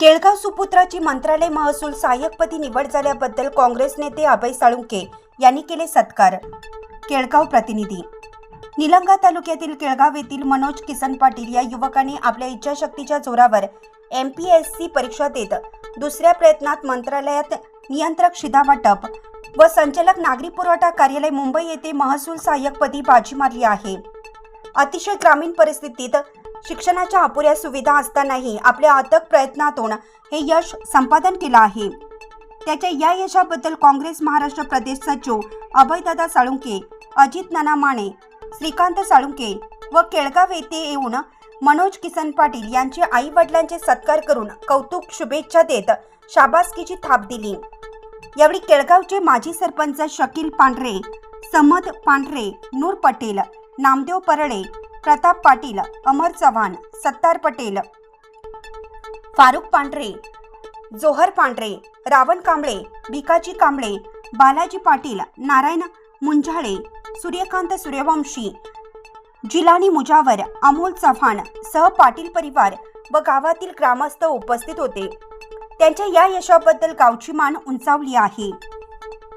केळगाव सुपुत्राची मंत्रालय महसूल सहाय्यकपदी निवड झाल्याबद्दल काँग्रेस नेते अभय साळुंके यांनी केले सत्कार. केळगाव प्रतिनिधी. निलंगा तालुक्यातील केळगाव येथील मनोज किसन पाटील या युवकाने आपल्या इच्छाशक्तीच्या जोरावर एम पी एस सी परीक्षा देत दुसऱ्या प्रयत्नात मंत्रालयात नियंत्रक शिधा वाटप व संचालक नागरी पुरवठा कार्यालय मुंबई येथे महसूल सहाय्यकपदी बाजी मारली आहे. अतिशय ग्रामीण परिस्थितीत शिक्षणाच्या अपुऱ्या सुविधा असतानाही आपल्या अथक प्रयत्नातून हे यश संपादन केलं आहे. त्याच्या या यशाबद्दल काँग्रेस महाराष्ट्र प्रदेश सचिव अभयदादा साळुंके अजित नाना माने श्रीकांत साळुंके व केळगाव येथे येऊन मनोज किसन पाटील यांचे आई वडिलांचे सत्कार करून कौतुक शुभेच्छा देत शाबासकीची थाप दिली. यावेळी केळगावचे माजी सरपंच शकील पांढरे समद पांढरे नूर पटेल नामदेव परळे प्रताप पाटील अमर चव्हाण सत्तार पटेल फारुख पांढरे जोहर पांढरे रावण कांबळे भिकाजी कांबळे बालाजी पाटील नारायण मुंजाळे सूर्यकांत सूर्यवंशी जिलानी मुजावर अमोल चव्हाण सह पाटील परिवार व गावातील ग्रामस्थ उपस्थित होते. त्यांच्या या यशाबद्दल गावची मान उंचावली आहे.